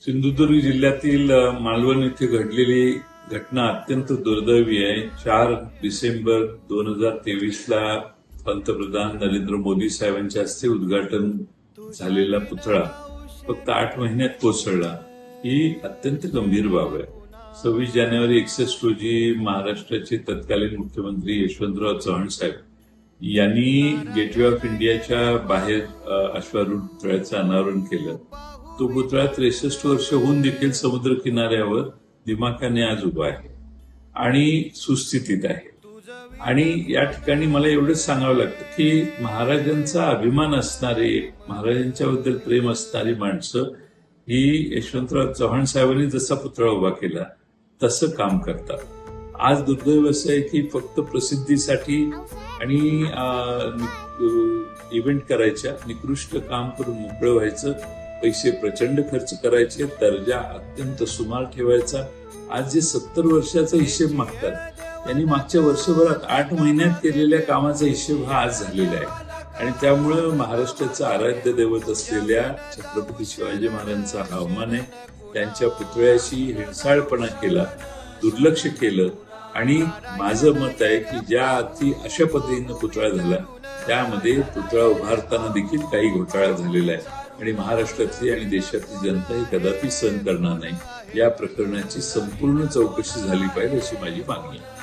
सिंधुदुर्ग जिल्ह्यातील मालवण येथे घडलेली घटना अत्यंत दुर्दैवी आहे. चार डिसेंबर दोन हजार तेवीस ला पंतप्रधान नरेंद्र मोदी साहेबांच्या हस्ते उद्घाटन झालेला पुतळा फक्त आठ महिन्यात कोसळला. ही अत्यंत गंभीर बाब आहे. सव्वीस जानेवारी एकसष्ट रोजी महाराष्ट्राचे तत्कालीन मुख्यमंत्री यशवंतराव चव्हाण साहेब यांनी गेटवे ऑफ इंडियाच्या बाहेर अश्वारूढ पुतळ्याचं अनावरण केलं. तो पुतळा त्रेसष्ट वर्ष होऊन देखील समुद्र किनाऱ्यावर दिमाखाने आज उभा आहे आणि सुस्थितीत आहे. आणि या ठिकाणी मला एवढंच सांगावं लागतं की महाराजांचा अभिमान असणारे महाराजांच्या बद्दल प्रेम असणारी माणसं ही यशवंतराव चव्हाण साहेबांनी जसा पुतळा उभा केला तसं काम करतात. आज दुर्दैव असं आहे की फक्त प्रसिद्धीसाठी आणि इव्हेंट करायच्या निकृष्ट काम करून मोकळं व्हायचं पैसे प्रचंड खर्च करायचे दर्जा अत्यंत सुमार ठेवायचा. आज जे सत्तर वर्षाचा हिशेब मागतात त्यांनी मागच्या वर्षभरात आठ महिन्यात केलेल्या कामाचा हिशेब हा आज झालेला आहे. आणि त्यामुळं महाराष्ट्राचं आराध्य दैवत असलेल्या छत्रपती शिवाजी महाराजांचा हा अवमान आहे. त्यांच्या पुतळ्याशी हिंसाळपणा केला दुर्लक्ष केलं आणि माझं मत आहे की ज्या अर्थी अशा पद्धतीनं पुतळा झाला त्यामध्ये पुतळा उभारताना देखील काही घोटाळा झालेला आहे. आणि महाराष्ट्रातली आणि देशातली जनता ही कदापि सहन करणार नाही. या प्रकरणाची संपूर्ण चौकशी झाली पाहिजे अशी माझी मागणी आहे.